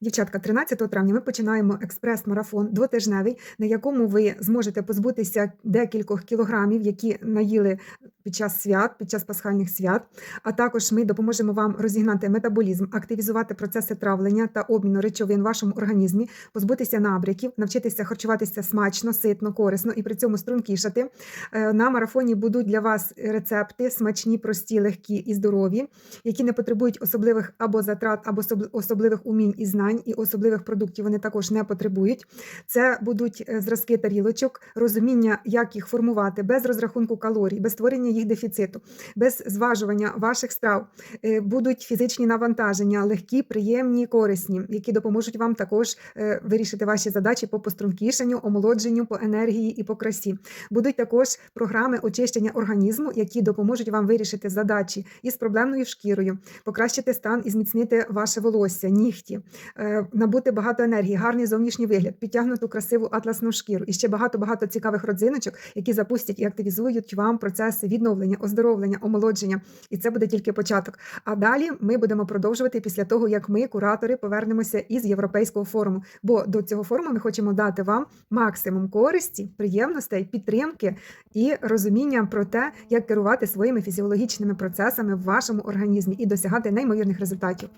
Дівчатка, 13 травня ми починаємо експрес-марафон двотижневий, на якому ви зможете позбутися декількох кілограмів, які наїли під час свят, під час пасхальних свят. А також ми допоможемо вам розігнати метаболізм, активізувати процеси травлення та обміну речовин в вашому організмі, позбутися набряків, навчитися харчуватися смачно, ситно, корисно і при цьому стрункішати. Е, На марафоні будуть для вас рецепти смачні, прості, легкі і здорові, які не потребують особливих або затрат, або особливих умінь і знань, і особливих продуктів вони також не потребують. Це будуть е, зразки тарілочок, розуміння, як їх формувати без розрахунку калорій, без створення їх дефіциту, без зважування ваших страв. Е, Будуть фізичні навантаження, легкі, приємні, корисні, які допоможуть вам також е, вирішити ваші задачі по пострункішенню, омолодженню, по енергії і по красі. Будуть також програми очищення організму, які допоможуть вам вирішити задачі із проблемною шкірою, покращити стан і зміцнити ваше волосся, нігті, е, набути багато енергії, гарний зовнішній вигляд, підтягнуту красиву атласну шкіру і ще багато багато цікавих родзиночок, які запустять і активізують вам процеси відновлення, оздоровлення, омолодження. І це буде тільки початок. А далі ми будемо продовжувати після того, як ми, куратори, повернемося із європейського форуму. Бо до цього форуму ми хочемо дати вам максимум користі, приємностей, підтримки і розуміння про те, як керувати своїми фізіологічними процесами в вашому організмі і досягати неймовірних результатів.